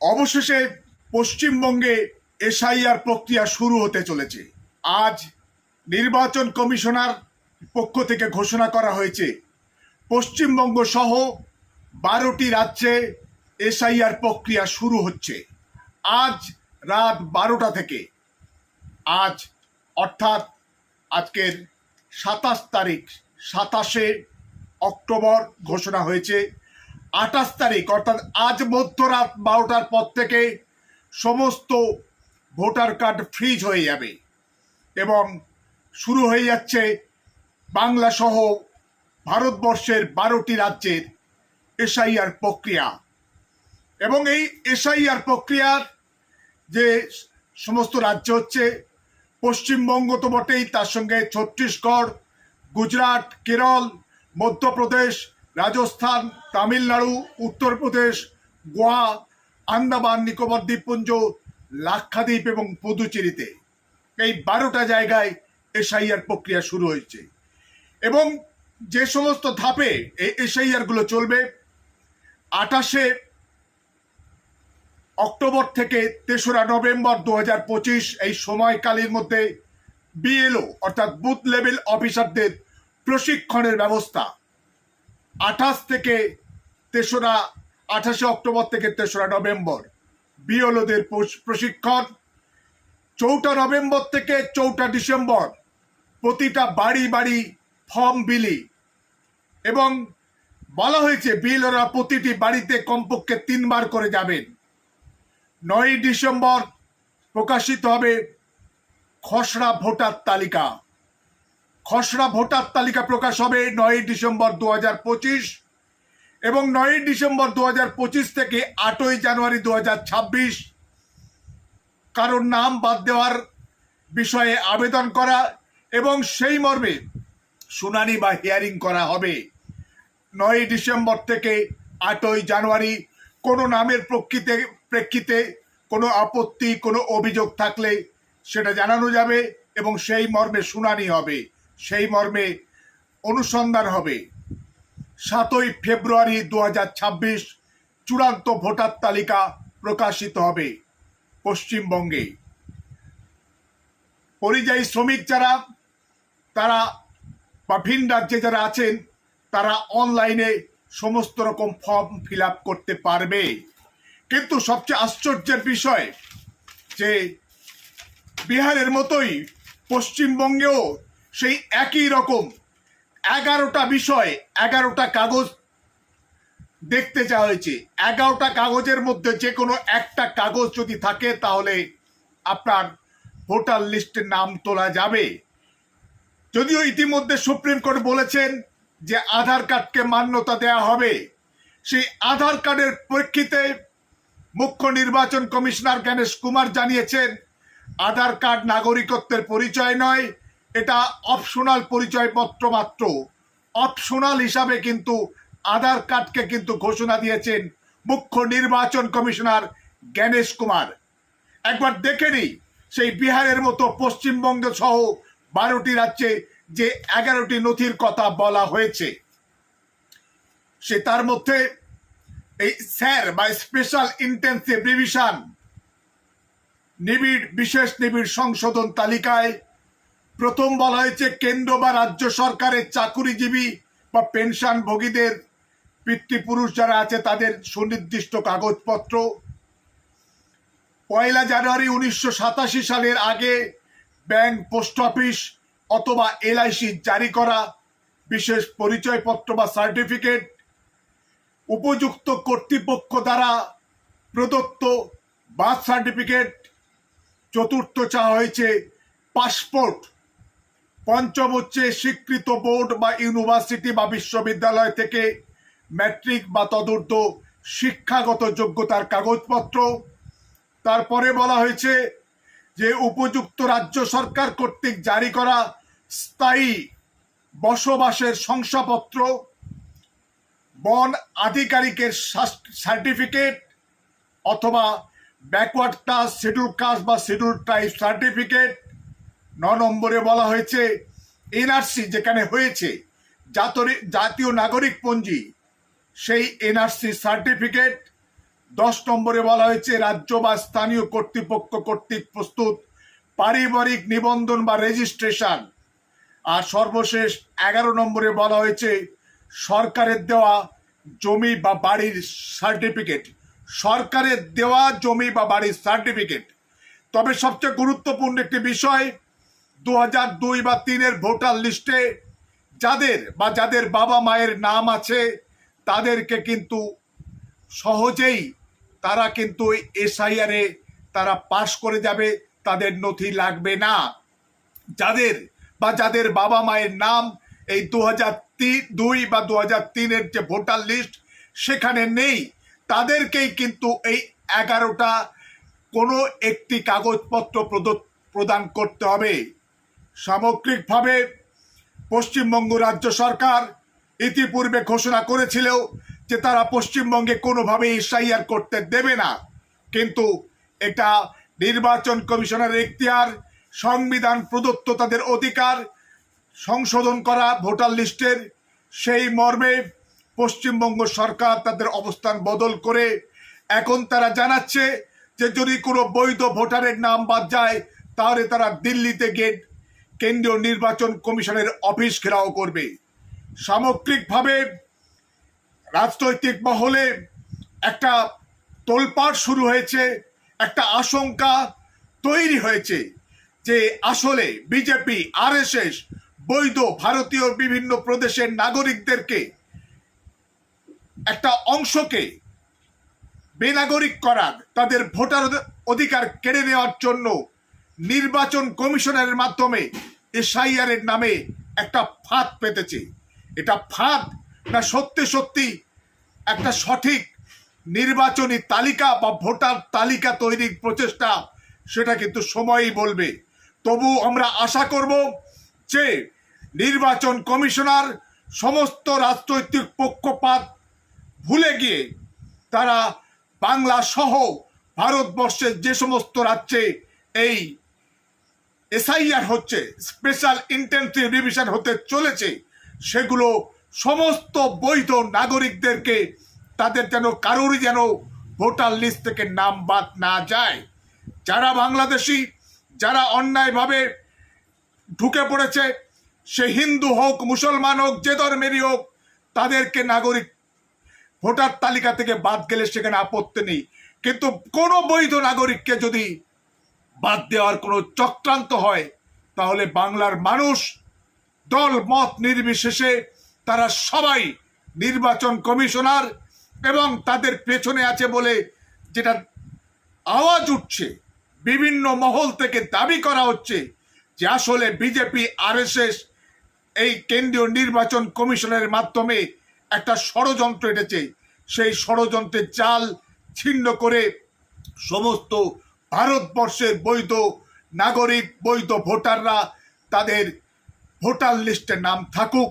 অবশেষে পশ্চিমবঙ্গে এসআইআর প্রক্রিয়া শুরু হতে চলেছে। আজ নির্বাচন কমিশনার পক্ষ থেকে ঘোষণা করা হয়েছে, পশ্চিমবঙ্গ সহ বারোটি রাজ্যে এসআইআর প্রক্রিয়া শুরু হচ্ছে। আজ রাত বারোটা থেকে, আজ অর্থাৎ আজকের সাতাশ তারিখ, সাতাশে অক্টোবর ঘোষণা হয়েছে। আঠাশ তারিখ, অর্থাৎ আজ মধ্যরাত বারোটার পর থেকে সমস্ত ভোটার কার্ড ফ্রিজ হয়ে যাবে এবং শুরু হয়ে যাচ্ছে বাংলা সহ ভারতবর্ষের বারোটি রাজ্যের এসআইআর প্রক্রিয়া। এবং এই এসআইআর প্রক্রিয়ার যে সমস্ত রাজ্য হচ্ছে, পশ্চিমবঙ্গ তো বটেই, তার সঙ্গে ছত্তিশগড়, গুজরাট, কেরল, মধ্যপ্রদেশ রাজস্থান, তামিলনাড়ু, উত্তরপ্রদেশ, গোয়া, আন্দামান, নিকোবর দ্বীপপুঞ্জ, লাক্ষাদ্বীপ এবং পুদুচেরিতে এই বারোটা জায়গায় এসআইআর প্রক্রিয়া শুরু হয়েছে। এবং যে সমস্ত ধাপে এই এসআইআরগুলো চলবে, আঠাশে অক্টোবর থেকে তেসরা নভেম্বর দু এই সময়কালের মধ্যে বিএলও অর্থাৎ বুথ লেভেল অফিসারদের প্রশিক্ষণের ব্যবস্থা আঠাশ থেকে তেসরা, আঠাশে অক্টোবর থেকে তেসরা নভেম্বর। বিএলওদের প্রশিক্ষণ। চৌঠা নভেম্বর থেকে চৌঠা ডিসেম্বর প্রতিটা বাড়ি বাড়ি ফর্ম বিলি। এবং বলা হয়েছে বিএলওরা প্রতিটি বাড়িতে কমপক্ষে তিনবার করে যাবেন। নয়ই ডিসেম্বর প্রকাশিত হবে খসড়া ভোটার তালিকা। খসড়া ভোটার তালিকা প্রকাশ হবে নয়ই ডিসেম্বর দু এবং নয়ই ডিসেম্বর দু থেকে আটই জানুয়ারি দু কারোর নাম বাদ দেওয়ার বিষয়ে আবেদন করা এবং সেই মর্মে শুনানি বা হিয়ারিং করা হবে। নয়ই ডিসেম্বর থেকে আটই জানুয়ারি কোনো নামের প্রকৃতে, প্রেক্ষিতে কোনো আপত্তি, কোনো অভিযোগ থাকলে সেটা জানানো যাবে এবং সেই মর্মে শুনানি হবে। সেই মর্মে অনুসন্ধান হবে। সাতই ফেব্রুয়ারি দু চূড়ান্ত ভোটার তালিকা প্রকাশিত হবে পশ্চিমবঙ্গে। পরিযায়ী শ্রমিক যারা, তারা বা ভিন রাজ্যে যারা আছেন, তারা অনলাইনে সমস্ত রকম ফর্ম ফিল করতে পারবে। কিন্তু সবচেয়ে আশ্চর্যের বিষয় যে বিহারের মতোই পশ্চিমবঙ্গেও সেই একই রকম এগারোটা বিষয়, এগারোটা কাগজ দেখতে চাওয়া হয়েছে। এগারোটা কাগজের মধ্যে যে কোনো একটা কাগজ যদি থাকে, তাহলে আপনার ভোটার লিস্টে নাম তোলা যাবে। যদিও ইতিমধ্যে সুপ্রিম কোর্ট বলেছেন যে আধার কার্ডকে মান্যতা দেয়া হবে। সেই আধার কার্ডের প্রেক্ষিতে মুখ্য নির্বাচন কমিশনার গণেশ কুমার জানিয়েছেন, আধার কার্ড নাগরিকত্বের পরিচয় নয় এটা অপশনাল পরিচয়পত্র মাত্র। অপশনাল হিসাবে কিন্তু আধার কার্ডকে কিন্তু ঘোষণা দিয়েছেন মুখ্য নির্বাচন কমিশনার জ্ঞানেশ কুমার। একবার দেখে নিই, সেই বিহারের মতো পশ্চিমবঙ্গ সহ বারোটি রাজ্যে যে এগারোটি নথির কথা বলা হয়েছে। সে তার মধ্যে এই স্যার বা স্পেশাল ইন্টেন্সিভ রিভিশন নিবিড়, বিশেষ নিবিড় সংশোধন তালিকায় প্রথম বলা হয়েছে কেন্দ্র বা রাজ্য সরকারের চাকুরিজীবী বা পেনশনভোগীদের পিতৃপুরুষ যারা আছে তাদের সুনির্দিষ্ট কাগজপত্র। পয়লা জানুয়ারি উনিশশো সাতাশি সালের আগে ব্যাংক পোস্ট অফিস অথবা এলআইসি জারি করা, বিশেষ পরিচয়পত্র বা সার্টিফিকেট, উপযুক্ত কর্তৃপক্ষ দ্বারা প্রদত্ত বার্থ সার্টিফিকেট, চতুর্থ চা হয়েছে পাসপোর্ট। পঞ্চম হচ্ছে স্বীকৃত বোর্ড বা ইউনিভার্সিটি বা বিশ্ববিদ্যালয় থেকে ম্যাট্রিক বা তদূর্ধ্ব শিক্ষাগত যোগ্যতার কাগজপত্র। তারপরে বলা হয়েছে যে উপযুক্ত রাজ্য সরকার কর্তৃক জারি করা স্থায়ী বসবাসের শংসাপত্র, বন আধিকারিকের সার্টিফিকেট অথবা ব্যাকওয়ার্ড কাস্ট শিডিউল কাস্ট বা শিডিউল ট্রাইব সার্টিফিকেট ন নম্বরে বলা হয়েছে, এনআরসি যেখানে হয়েছে জাতীয় নাগরিক পঞ্জি, সেই এনআরসি সার্টিফিকেট। দশ নম্বরে বলা হয়েছে, রাজ্য বা স্থানীয় কর্তৃপক্ষ কর্তৃক প্রস্তুত, পারিবারিক নিবন্ধন বা রেজিস্ট্রেশন। আর সর্বশেষ এগারো নম্বরে বলা হয়েছে, সরকারের দেওয়া জমি বা বাড়ির সার্টিফিকেট। সরকারের দেওয়া জমি বা বাড়ির সার্টিফিকেট। তবে সবচেয়ে গুরুত্বপূর্ণ একটি বিষয় দু হাজার দুই বা তিনের ভোটার লিস্টে যাদের বা যাদের বাবা মায়ের নাম আছে, তাদেরকে কিন্তু সহজেই তারা কিন্তু এসআইআরে তারা পাশ করে যাবে, তাদের নথি লাগবে না। যাদের বা যাদের বাবা মায়ের নাম এই দু হাজার দুই বা দু হাজার তিনের যে ভোটার লিস্ট সেখানে নেই, তাদেরকেই কিন্তু এই এগারোটা কোনো একটি কাগজপত্র প্রদ- প্রদান করতে হবে। সামগ্রিকভাবে পশ্চিমবঙ্গ রাজ্য সরকার ইতিপূর্বে ঘোষণা করেছিল যে তারা পশ্চিমবঙ্গে কোনোভাবে এসআইআর করতে দেবে না। কিন্তু এটা নির্বাচন কমিশনের এখতিয়ার, সংবিধান প্রদত্ত তাদের অধিকার, সংশোধন করা ভোটার লিস্টের সেই মর্মে পশ্চিমবঙ্গ সরকার তাদের অবস্থান বদল করে এখন তারা জানাচ্ছে যে যদি কোনো বৈধ ভোটারের নাম বাদ যায়, তাহলে তারা দিল্লিতে গিয়ে কেন্দ্রীয় নির্বাচন কমিশনের অফিস ঘেরাও করবে। সামগ্রিকভাবে রাজনৈতিক মহলে একটা তোলপাড় শুরু হয়েছে, একটা আশঙ্কা তৈরি হয়েছে যে আসলে বিজেপি, আরএসএস, বৈধ ভারতীয় বিভিন্ন প্রদেশের নাগরিকদেরকে একটা অংশকে বেনাগরিক করার, তাদের ভোটার অধিকার কেড়ে নেওয়ার জন্য নির্বাচন কমিশনের মাধ্যমে এসআইআর এর নামে একটা ফাঁদ পেতেছে। এটা ফাঁদ না সত্যি সত্যি একটা সঠিক নির্বাচনী তালিকা বা ভোটার তালিকা তৈরির প্রচেষ্টা, সেটা কিন্তু সময়ই বলবে। তবু আমরা আশা করব যে নির্বাচন কমিশনার সমস্ত রাজনৈতিক পক্ষপাত ভুলে গিয়ে তারা বাংলা সহ ভারতবর্ষের যে সমস্ত রাজ্যে এই এসআইআর হচ্ছে স্পেশাল ইন্টেন্সিভ রিভিশন হতে চলেছে, সেগুলো সমস্ত বৈধ নাগরিকদেরকে তাদের যেন, কারোরই যেন ভোটার লিস্ট থেকে নাম বাদ না যায়। যারা বাংলাদেশি, যারা অন্যায়ভাবে ঢুকে পড়েছে, সে হিন্দু হোক, মুসলমান হোক, যে ধর্মেরই হোক, তাদেরকে নাগরিক ভোটার তালিকা থেকে বাদ গেলে সেখানে আপত্তি নেই। কিন্তু কোনো বৈধ নাগরিককে যদি বাদ দেওয়ার কোনো চক্রান্ত হয়, তাহলে বাংলার মানুষ দল মত নির্বিশেষে তারা সবাই নির্বাচন কমিশনার এবং তাদের পেছনে আছে বলে যেটা আওয়াজ উঠছে, বিভিন্ন মহল থেকে দাবি করা হচ্ছে যে আসলে বিজেপি আরএসএস এই কেন্দ্রীয় নির্বাচন কমিশনের মাধ্যমে একটা ষড়যন্ত্র এটেছে। সেই ষড়যন্ত্রের চাল ছিন্ন করে সমস্ত ভারতবর্ষের বৈধ নাগরিক, বৈধ ভোটাররা তাদের ভোটার লিস্টে নাম থাকুক,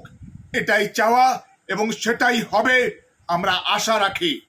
এটাই চাওয়া এবং সেটাই হবে, আমরা আশা রাখি।